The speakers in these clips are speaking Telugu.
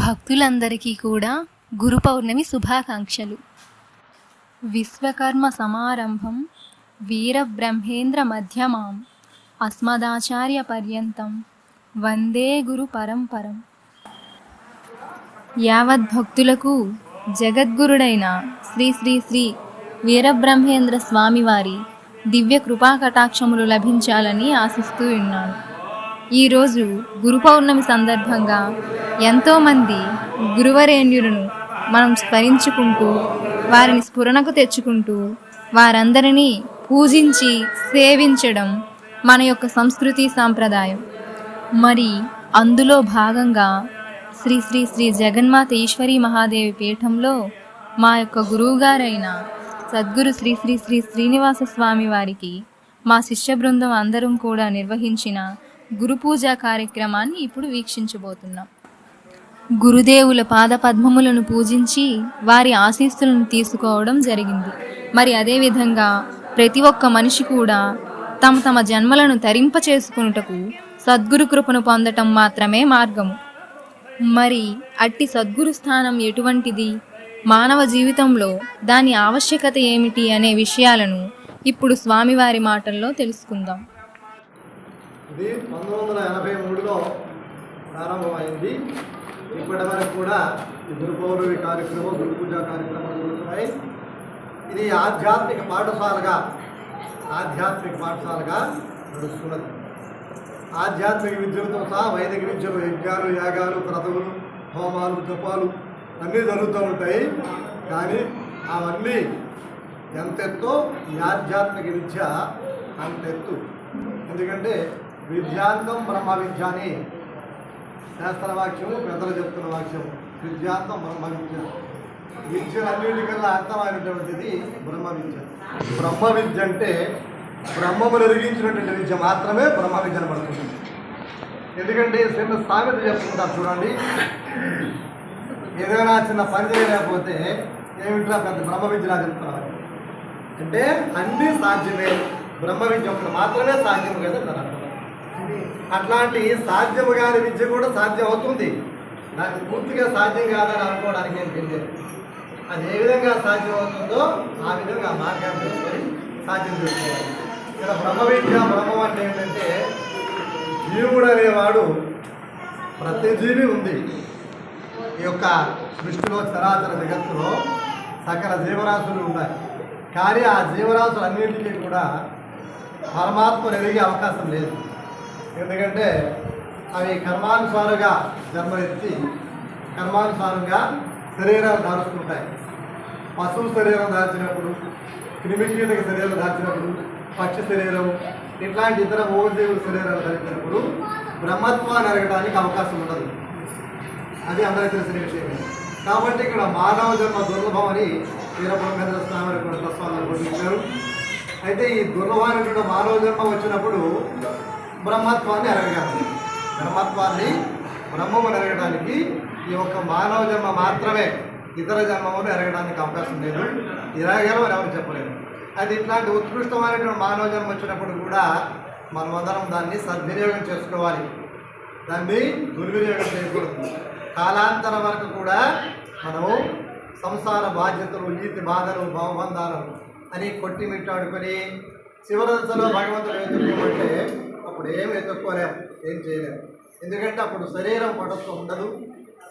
భక్తులందరికీ కూడా గురు పౌర్ణమి శుభాకాంక్షలు. విశ్వకర్మ సమారంభం వీరబ్రహ్మేంద్ర మధ్యమాం అస్మదాచార్య పర్యంతం వందే గురు పరంపరం. యావద్భక్తులకు జగద్గురుడైన శ్రీ శ్రీ శ్రీ వీరబ్రహ్మేంద్ర స్వామివారి దివ్య కృపా కటాక్షములు లభించాలని ఆశిస్తూ ఉన్నాను. ఈరోజు గురు పౌర్ణమి సందర్భంగా ఎంతోమంది గురువరేణ్యులను మనం స్మరించుకుంటూ వారిని స్ఫురణకు తెచ్చుకుంటూ వారందరినీ పూజించి సేవించడం మన యొక్క సంస్కృతి సాంప్రదాయం. మరి అందులో భాగంగా శ్రీ శ్రీ శ్రీ జగన్మాత ఈశ్వరీ మహాదేవి పీఠంలో మా యొక్క గురువుగారైన సద్గురు శ్రీ శ్రీ శ్రీ శ్రీనివాస స్వామి వారికి మా శిష్య బృందం అందరం కూడా నిర్వహించిన గురు పూజా కార్యక్రమాన్ని ఇప్పుడు వీక్షించబోతున్నాం. గురుదేవుల పాదపద్మములను పూజించి వారి ఆశీస్సులను తీసుకోవడం జరిగింది. మరి అదేవిధంగా ప్రతి ఒక్క మనిషి కూడా తమ తమ జన్మలను తరింప చేసుకున్నటకు సద్గురు కృపను పొందటం మాత్రమే మార్గము మరి అట్టి సద్గురు స్థానం ఎటువంటిది? మానవ జీవితంలో దాని ఆవశ్యకత ఏమిటి అనే విషయాలను ఇప్పుడు స్వామివారి మాటల్లో తెలుసుకుందాం. ఇది పంతొమ్మిది వందల ఎనభై మూడులో ప్రారంభమైంది. ఇప్పటి వరకు కూడా ఈ గురు పౌర్ణమి కార్యక్రమం గురు పూజ కార్యక్రమాలు జరుగుతున్నాయి. ఇది ఆధ్యాత్మిక పాఠశాలగా ఆధ్యాత్మిక పాఠశాలగా నడుస్తున్నది. ఆధ్యాత్మిక విద్యలతో సహా వైదిక విద్యలు యజ్ఞాలు యాగాలు క్రతువులు హోమాలు జపాలు అన్నీ జరుగుతూ ఉంటాయి. కానీ అవన్నీ ఎంతెత్తో ఈ ఆధ్యాత్మిక విద్య అంతెత్తు. ఎందుకంటే విద్యాంతం బ్రహ్మ విద్య అని శాస్త్రవాక్యము పెద్దలు చెప్తున్న వాక్యం విద్యాంతం బ్రహ్మ విద్య విద్యలన్నిటికల్లా అర్థమైనటువంటిది బ్రహ్మ విద్య బ్రహ్మ విద్య అంటే బ్రహ్మములు ఎరిగించినటువంటి విద్య మాత్రమే బ్రహ్మ విద్య అనబడుతుంది ఎందుకంటే చిన్న సామెత చెప్పుకుంటారు చూడండి. ఏదైనా చిన్న పని చేయలేకపోతే ఏమిట్రా పెద్ద బ్రహ్మ విద్యలా చెప్తున్నారు? అంటే అన్నీ సాధ్యమే. బ్రహ్మ విద్య ఒకటి మాత్రమే సాధ్యం కదా అట్లాంటి సాధ్యము కాని విద్య కూడా సాధ్యం అవుతుంది నాకు పూర్తిగా సాధ్యం కాదని అనుకోవడానికి ఏం తెలియదు అది ఏ విధంగా సాధ్యం అవుతుందో ఆ విధంగా మార్గాన్ని తీసుకొని సాధ్యం చేసుకోవాలి. ఇక్కడ బ్రహ్మ విద్య బ్రహ్మం అంటే ఏంటంటే జీవుడు అనేవాడు ప్రతి జీవి ఉంది. ఈ యొక్క సృష్టిలో చరాచర జగత్తులో సకల జీవరాశులు ఉన్నాయి. కానీ ఆ జీవరాశులన్నింటికీ కూడా పరమాత్మ ఎదిగే అవకాశం లేదు. ఎందుకంటే అవి కర్మానుసారంగా జన్మెత్తి కర్మానుసారంగా శరీరాలు దారుస్తుంటాయి. పశువు శరీరం దాల్చినప్పుడు క్రిమికీటక శరీరం దాల్చినప్పుడు పక్షి శరీరం ఇట్లాంటి ఇతర మూగజీవుల శరీరాలు ధరించినప్పుడు బ్రహ్మత్వాన్ని ఎరగడానికి అవకాశం ఉండదు. అది అందరికీ తెలిసిన విషయమే. కాబట్టి ఇక్కడ మానవ జన్మ దుర్లభం అని వీరబ్రహ్మేంద్ర స్వామి కూడా తత్వాలను అయితే ఈ దుర్లభమైనటువంటి మానవ జన్మ వచ్చినప్పుడు బ్రహ్మత్వాన్ని ఎరగగలరు బ్రహ్మత్వాన్ని బ్రహ్మమును ఎరగడానికి ఈ యొక్క మానవ జన్మ మాత్రమే ఇతర జన్మమును ఎరగడానికి అవకాశం లేదు. ఎరగలం అని ఎవరు చెప్పలేరు. అది ఇట్లాంటి ఉత్కృష్టమైనటువంటి మానవ జన్మ వచ్చినప్పుడు కూడా మనమందరం దాన్ని సద్వినియోగం చేసుకోవాలి. దాన్ని దుర్వినియోగం చేయకూడదు. కాలాంతరం వరకు కూడా మనము సంసార బాధ్యతలు నీతి బాధలు భావబంధాలు అని కొట్టి మిట్టాడుకొని చివరి దశలో భగవంతుడు ఎదుర్కోమంటే అప్పుడు ఏం ఎదుర్కోలేము ఏం చేయలేము ఎందుకంటే అప్పుడు శరీరం పడత్వం ఉండదు.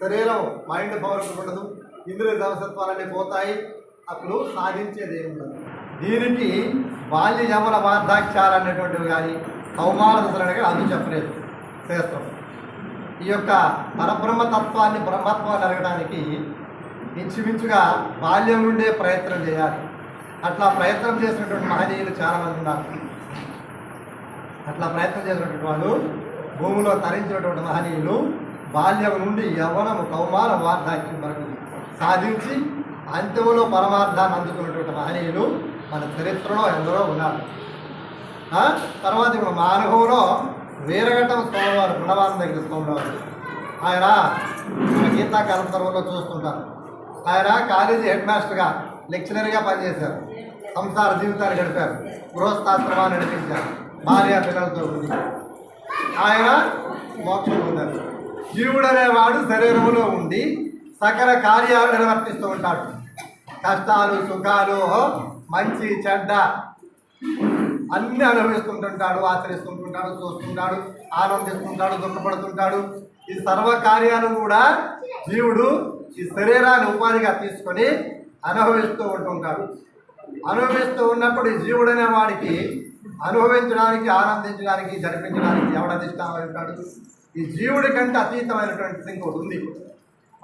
శరీరం మైండ్ పవర్ ఉండదు. ఇంద్రియ దవసత్వాలన్నీ పోతాయి. అప్పుడు సాధించేది ఏమి ఉండదు దీనికి బాల్య యమన వార్ధాక్ష్యాలు అనేటువంటివి కానీ కౌమార దశలు కానీ అది చెప్పలేదు. చేస్తాం ఈ యొక్క పరబ్రహ్మ తత్వాన్ని బ్రహ్మత్వాన్ని అడగడానికి ఇంచుమించుగా బాల్యం నుండే ప్రయత్నం చేయాలి. అట్లా ప్రయత్నం చేసినటువంటి మహనీయులు చాలామంది ఉన్నారు. అట్లా ప్రయత్నం చేసినటువంటి వాళ్ళు భూమిలో తరించినటువంటి మహనీయులు బాల్యం నుండి యవనము కౌమార వార్ధాక్యం వరకు సాధించి అంత్యములో పరమార్థాన్ని అందుకున్నటువంటి మహనీయులు మన చరిత్రలో ఎందరో ఉన్నారు. తర్వాత ఇప్పుడు మా అనుభవంలో వీరఘట్టం స్వామివారు గుణవారం దగ్గర స్వామివారు. ఆయన గీతా కలంతరంలో చూస్తుంటారు. ఆయన కాలేజీ హెడ్ మాస్టర్గా లెక్చరర్గా పనిచేశారు. సంసార జీవితాన్ని గడిపారు. గృహస్థాశ్రమాన్ని నడిపించారు. భార్య పిల్లలతో ఉంది ఆయన మోక్షం పొందారు. జీవుడు అనేవాడు శరీరంలో ఉండి సకల కార్యాలు నిర్వర్తిస్తూ ఉంటాడు. కష్టాలు సుఖాలు మంచి చెడ్డ అన్ని అనుభవిస్తుంటుంటాడు ఆచరిస్తుంటుంటాడు చూస్తుంటాడు ఆనందిస్తుంటాడు దుఃఖపడుతుంటాడు. ఈ సర్వ కార్యాలు కూడా జీవుడు ఈ శరీరాన్ని ఉపాధిగా తీసుకొని అనుభవిస్తూ ఉంటుంటాడు. అనుభవిస్తూ ఉన్నప్పుడు ఈ జీవుడు అనే వాడికి అనుభవించడానికి ఆనందించడానికి జరిపించడానికి ఎవడ అధిష్టానం ఉంటాడు ఈ జీవుడి కంటే అతీతమైనటువంటి ఇంకోటి ఉంది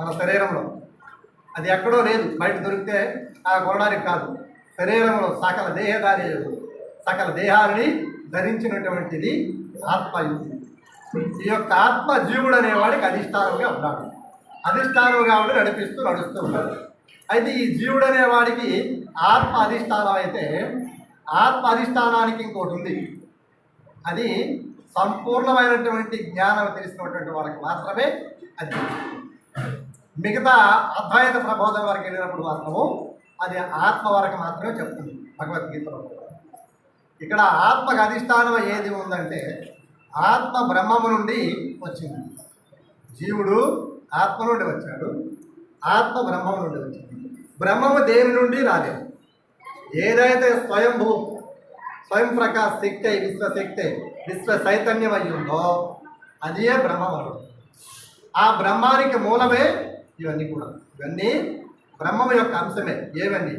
మన శరీరంలో. అది ఎక్కడో లేదు బయట దొరికితే ఆ కొనడానికి కాదు. శరీరంలో సకల దేహదారి సకల దేహాలని ధరించినటువంటిది ఆత్మయుక్తి. ఈ యొక్క ఆత్మ జీవుడు అనేవాడికి అధిష్టానంగా ఉన్నాడు. అధిష్టానంగా ఉండి నడిపిస్తూ నడుస్తూ ఉన్నాడు. అయితే ఈ జీవుడు అనేవాడికి ఆత్మ అధిష్టానం అయితే ఆత్మ అధిష్టానానికి ఇంకోటి ఉంది. అది సంపూర్ణమైనటువంటి జ్ఞానం తెలిసినటువంటి వాళ్ళకి మాత్రమే అది. మిగతా అద్వైత ప్రబోధం వరకు వెళ్ళినప్పుడు మాత్రము అది ఆత్మ వరకు మాత్రమే చెప్తుంది భగవద్గీతలో. ఇక్కడ ఆత్మకు అధిష్టానం ఏది ఉందంటే ఆత్మ బ్రహ్మము నుండి వచ్చింది. జీవుడు ఆత్మ నుండి వచ్చాడు. ఆత్మ బ్రహ్మము నుండి వచ్చింది. బ్రహ్మము దేని నుండి రాలేదు. ఏదైతే స్వయంభూ స్వయం ప్రకాశ్ శక్తి అయి విశ్వశక్తి విశ్వ చైతన్యం అయి ఉందో అదే బ్రహ్మవరం. ఆ బ్రహ్మానికి మూలమే ఇవన్నీ కూడా. ఇవన్నీ బ్రహ్మం యొక్క అంశమే. ఏవన్నీ?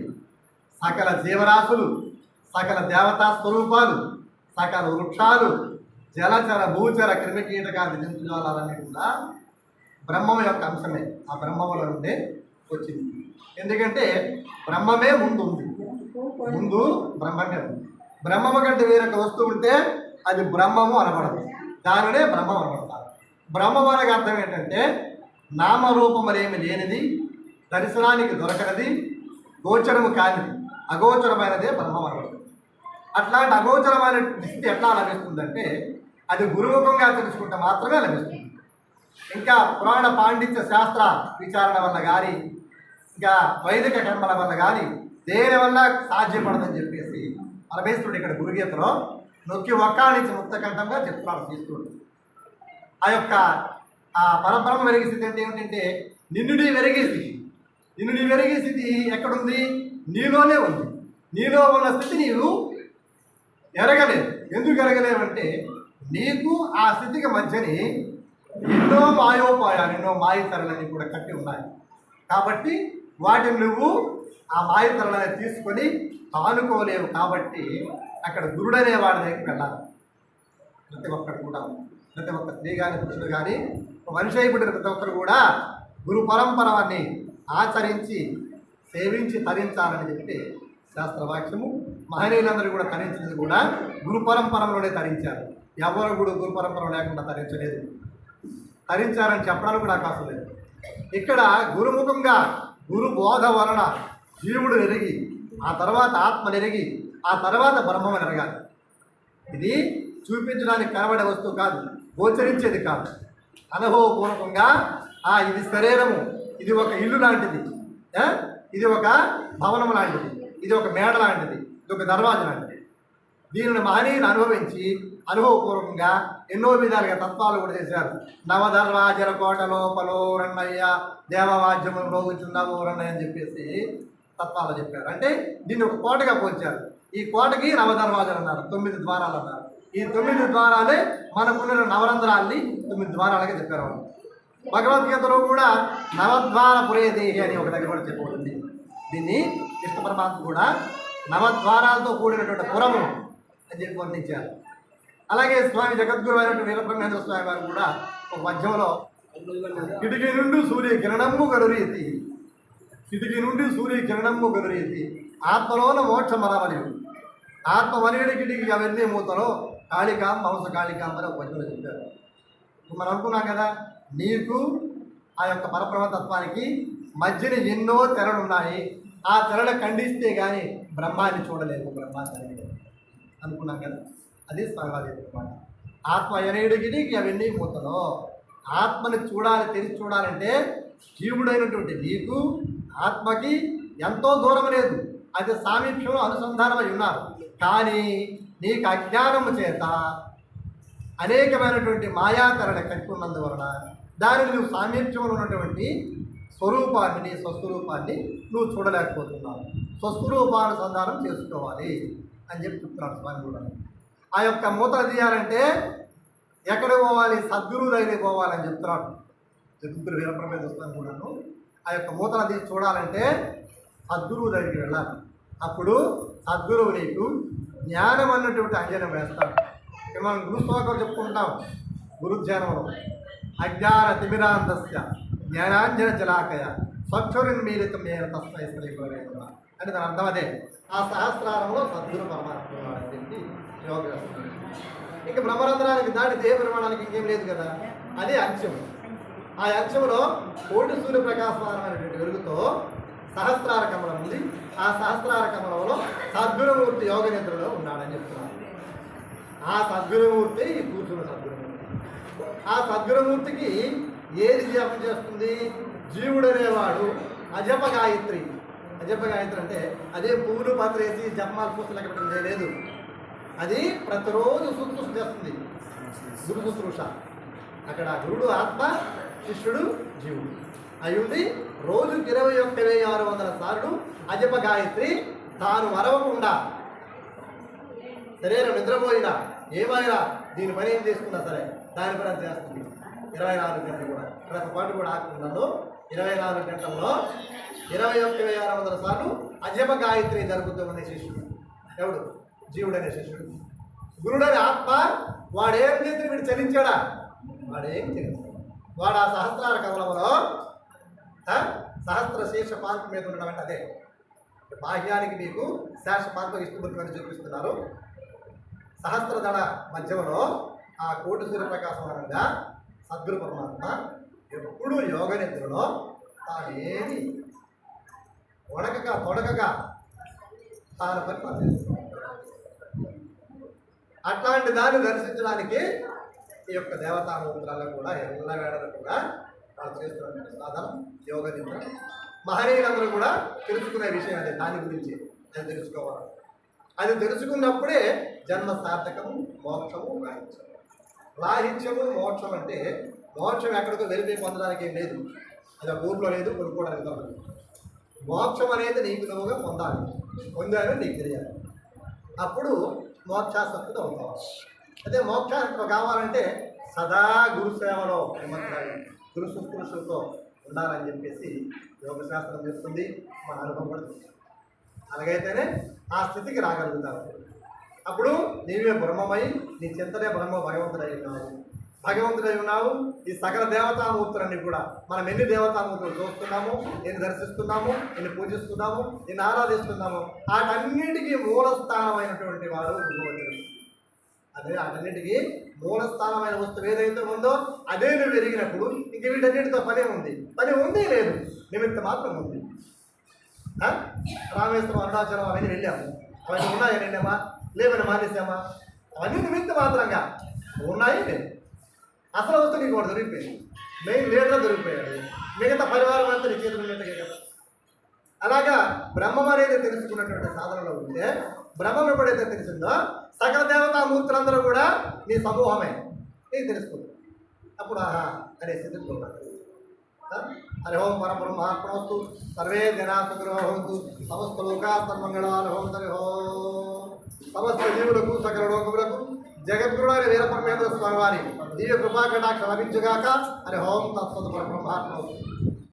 సకల జీవరాశులు సకల దేవతా స్వరూపాలు సకల వృక్షాలు జలచర భూచర క్రిమికీటకాది జంతుజాలన్నీ కూడా బ్రహ్మం యొక్క అంశమే. ఆ బ్రహ్మముల నుండే వచ్చింది. ఎందుకంటే బ్రహ్మమే ముందు ఉంది ముందు బ్రహ్మగడ్డ ఉంది బ్రహ్మము కంటే వేరొక వస్తువు ఉంటే అది బ్రహ్మము అనబడదు. దానినే బ్రహ్మం అనబడతారు. బ్రహ్మం అనగా అర్థం ఏంటంటే నామరూపములేమి లేనిది దర్శనానికి దొరకనది గోచరము కానిది అగోచరమైనదే బ్రహ్మం అనబడదు. అట్లాంటి అగోచరమైన స్థితి ఎట్లా లభిస్తుందంటే అది గురుముఖంగా తెలుసుకుంటే మాత్రమే లభిస్తుంది. ఇంకా పురాణ పాండిత్య శాస్త్ర విచారణ వల్ల కానీ ఇంకా వైదిక కర్మల వల్ల కానీ దేని వల్ల సాధ్యపడదని చెప్పేసి పరమేశ్వరుడు ఇక్కడ గురుగీతలో నొక్కి ఒక్కానించి ముక్తకంఠంగా చెప్తున్నాడు తీసుకుడు ఆ యొక్క ఆ పరబ్రహ్మ వెరిగే స్థితి అంటే ఏమిటంటే నిన్ను నీ వెరిగే స్థితి. నిన్ను నీ వెరిగే స్థితి ఎక్కడుంది? నీలోనే ఉంది. నీలో ఉన్న స్థితి నీవు ఎరగలేదు ఎందుకు ఎరగలేవంటే నీకు ఆ స్థితికి మధ్యని ఎన్నో మాయోపాయాలు ఎన్నో మాయ తరలని కూడా కట్టి ఉన్నాయి. కాబట్టి వాటిని నువ్వు ఆ మాయతరలని తీసుకొని తానుకోలేవు కాబట్టి అక్కడ గురుడనే అనేవాడి దగ్గరికి వెళ్ళాలి. ప్రతి ఒక్కరు కూడా ప్రతి ఒక్క స్త్రీ కానీ పురుషుడు కానీ మనిషి అయిపోయిన ప్రతి ఒక్కరు కూడా గురు పరంపరని ఆచరించి సేవించి తరించాలని చెప్పి శాస్త్రవాక్యము. మహనీయులందరూ కూడా తరించినది కూడా గురు పరంపరలోనే తరించారు. ఎవరు కూడా గురు పరంపర లేకుండా తరించలేదు. తరించారని చెప్పడానికి కూడా అవకాశం లేదు. ఇక్కడ గురుముఖంగా గురు బోధ వలన జీవుడు ఎరిగి ఆ తర్వాత ఆత్మ ఎరిగి ఆ తర్వాత బ్రహ్మం ఎరగాలి. ఇది చూపించడానికి కనబడే వస్తువు కాదు గోచరించేది కాదు. అనుభవపూర్వకంగా ఆ ఇది శరీరము ఇది ఒక ఇల్లు లాంటిది. ఇది ఒక భవనం లాంటిది ఇది ఒక మేడ లాంటిది ఇది ఒక దర్వాజ లాంటిది. దీనిని మహనీయులు అనుభవించి అనుభవపూర్వకంగా ఎన్నో విధాలుగా తత్వాలు కూడా చేశారు. నవదర్వాజర కోట లోపలో రన్నయ్య దేవవాద్యము రోగుచున్నావు రన్నయ్య అని చెప్పేసి తత్వాలు చెప్పారు. అంటే దీన్ని ఒక కోటగా పోల్చారు. ఈ కోటకి నవదర్వాజలు అన్నారు తొమ్మిది ద్వారాలు అన్నారు. ఈ తొమ్మిది ద్వారాలే మనకున్న నవరంధ్రాల్ని తొమ్మిది ద్వారాలుగా చెప్పారు భగవద్గీతలో కూడా నవద్వార పురేదేహి అని ఒక దగ్గర కూడా చెప్పబడింది. దీన్ని కృష్ణ పరమాత్మ కూడా నవద్వారాలతో కూడినటువంటి పురము అని చెప్పి వర్ణించారు. అలాగే స్వామి జగద్గురు అయినటువంటి వీరబ్రహ్మేంద్ర స్వామి వారు కూడా ఒక పద్యంలో కిటికీ నుండి సూర్య కిరణము గరురీతి కిటికీ నుండి సూర్య కిరణము గరురీతి ఆత్మలోన మోక్ష మరవలేవు ఆత్మ వనేడి కిటికీ అవన్నీ మూతలో కాళికాం మాంస కాళికాం అని ఒక పద్యంలో చెప్పారు. మనం అనుకున్నాం కదా నీకు ఆ యొక్క పరబ్రహ్మతత్వానికి మధ్యన ఎన్నో తెరలు ఉన్నాయి. ఆ తెరలు ఖండిస్తే కానీ బ్రహ్మాన్ని చూడలేము బ్రహ్మాన్ని అనుకున్నాం కదా అది స్వామివారి ఆత్మ ఎనయుడికి అవన్నీ మూతలో ఆత్మని చూడాలి తెలిసి చూడాలంటే జీవుడైనటువంటి నీకు ఆత్మకి ఎంతో దూరం లేదు. అది సామీప్యం అనుసంధానమై ఉన్నారు. కానీ నీకు అజ్ఞానము చేత అనేకమైనటువంటి మాయాతరణ కట్టుకున్నందువలన దానిని నువ్వు సామీప్యంలో ఉన్నటువంటి స్వరూపాన్ని నీ స్వస్వరూపాన్ని నువ్వు చూడలేకపోతున్నావు. స్వస్వరూపానుసంధానం చేసుకోవాలి అని చెప్పి చెప్తున్నాడు స్వామి కూడా. ఆ యొక్క మూత తీయాలంటే ఎక్కడ పోవాలి? సద్గురువు దగ్గరికి పోవాలని చెప్తున్నాడు. జగద్గురు వీరప్రమేద స్వామి కూడాను. ఆ యొక్క మూతను తీసి చూడాలంటే సద్గురువు దగ్గరికి వెళ్ళాలి. అప్పుడు సద్గురువు నీకు జ్ఞానం అన్నటువంటి అంజనం వేస్తాడు. మనం గురుశ్లోకం చెప్పుకుంటాం? గురుధ్యానంలో అజ్ఞాన తిమిరాంతస్య జ్ఞానాంజన జలాకయ స్వక్షురిన్మీలితం నేను తస్మై శ్రీ అంటే దాని అర్థం అదే. ఆ సహస్రారంలో సద్గురు పరమాత్మ ఉన్నాడని చెప్పి యోగ ఇంకా బ్రహ్మరంధ్రానికి దాటి దేవ ప్రమాణానికి ఇంకేం లేదు కదా? అదే అంశం. ఆ అంశంలో కోటి సూర్య ప్రకాశమానం అనేటువంటి వెలుగుతో సహస్రార కమలం ఉంది. ఆ సహస్రార కమలంలో సద్గురుమూర్తి యోగ నిద్రలో ఉన్నాడని చెప్తున్నారు. ఆ సద్గురుమూర్తి ఈ కూర్చున్న సద్గురుమూర్తి ఆ సద్గురుమూర్తికి ఏది జపం చేస్తుంది? జీవుడు అనేవాడు అజప గాయత్రి. అజప గాయత్రి అంటే అదే పువ్వులు పత్రేసి జపమాల పూసలు ఎక్కడ చేయలేదు. అది ప్రతిరోజు శుశ్రూష చేస్తుంది. గురు శుశ్రూష అక్కడ గురుడు ఆత్మ శిష్యుడు జీవుడు. అయ్యుంది రోజుకి ఇరవై ఒక్క వెయ్యి ఆరు వందల సార్లు అజప గాయత్రి తాను మరవకుండా శరీరం నిద్రపోయినా ఏమైనా దీని పని ఏం చేసుకున్నా సరే దాని పని చేస్తుంది. ఇరవై నాలుగు గంటలు కూడా. ప్రతి పాటు కూడా ఆకుండాలో ఇరవై నాలుగు గంటల్లో ఇరవై ఒక్క వెయ్యి ఆరు వందల సార్లు అజప గాయత్రి జరుగుతుందనే శిష్యుడు. ఎవడు? జీవుడనే శిష్యుడు. గురుడని ఆత్మ వాడేం చేసి వీడు చలించాడా వాడేం చలించాడు వాడు ఆ సహస్రార కమలంలో సహస్ర శీర్ష పాంక్ మీద ఉండడం అదే. బాహ్యానికి మీకు శేష పాంక ఇష్టపడుతుందని చూపిస్తున్నారు. సహస్రదళ మధ్యలో ఆ కోటి సూర్యప్రకాశమానంగా సద్గురు పరమాత్మ ఎప్పుడు యోగ నిద్రలో తానేమి వడకక తొడకగా తాను పని అట్లాంటి దాన్ని దర్శించడానికి ఈ యొక్క దేవతామూర్తులలో కూడా ఎల్లవేళలు కూడా వాళ్ళు చేస్తున్నటువంటి సాధన యోగ నిద్ర. మహనీయులందరూ కూడా తెలుసుకునే విషయం అది దాని గురించి అది తెలుసుకోవాలి. అది తెలుసుకున్నప్పుడే జన్మ సార్థకము మోక్షము రాహిత్యము రాహిత్యము మోక్షం అంటే మోక్షం ఎక్కడికో వెళ్ళిపోయి పొందడానికి ఏం లేదు. అది ఆ ఊర్లో లేదు కొనుక్కోవడానికి కాదు మోక్షం అనేది నీకు నువ్వుగా పొందాలి. పొందాలని నీకు తెలియాలి. అప్పుడు మోక్షాసక్తులు అవుతావు. అదే మోక్షానికి కావాలంటే సదా గురుసేవలో నిమగ్నాలు గురు శుశ్రూషలతో ఉండాలని చెప్పేసి యోగశాస్త్రం చేస్తుంది మన అనుభవం కూడా అలాగైతేనే ఆ స్థితికి రాగలుగుతారు. అప్పుడు నీవే బ్రహ్మమై నీ చింతనే బ్రహ్మ భగవంతుడై ఉన్నావు. భగవంతుడై ఉన్నావు. ఈ సకల దేవతామూర్తులన్నీ కూడా మనం ఎన్ని దేవతామూర్తులు చూస్తున్నాము ఎన్ని దర్శిస్తున్నాము ఎన్ని పూజిస్తున్నాము ఎన్ని ఆరాధిస్తున్నాము వాటన్నిటికీ మూలస్థానమైనటువంటి వాడు భగవంతుడు అదే అన్నింటికి మూలస్థానమైన వస్తువు ఏదైతే ఉందో అదే నువ్వు ఎరిగినప్పుడు ఇంక వీటన్నిటితో పనే ఉంది. పని ఉందే లేదు. నిమిత్త మాత్రం ఉంది. ఆ? రామేశ్వరం అరుణాచలం అవన్నీ వెళ్ళాము. అవన్నీ ఉన్నాయని వెళ్ళామా లేవని మానేసామా అవన్నీ నిమిత్త మాత్రంగా ఉన్నాయి లేదు అసలు వస్తువు నీకు ఒకటి దొరికిపోయింది. మెయిన్ లీడర్ దొరికిపోయాడు. మిగతా పరివారం అంతా నీ చేతులు కదా. అలాగా బ్రహ్మం అనేది తెలుసుకున్నటువంటి సాధనలో ఉంటే బ్రహ్మం ఎప్పుడైతే తెలిసిందో సకల దేవతామూర్తులందరూ కూడా నీ సమూహమే. నీకు తెలుసుకుంది అప్పుడు ఆహా అనే స్థితికి ఉన్నాడు హరి ఓం పరబ్రహ్మాత్మస్తు సర్వే జనా సమస్త లోకా సన్మంగళాలు హరి సమస్త జీవులకు సకల లోకములకు జగద్గురుడైన వీరపరమేంద్ర స్వామి వారి దివ్య కృపాకటాక్ష లభించుగాక హరి ఓం తత్సత్ పరబ్రహ్మాత్మస్తు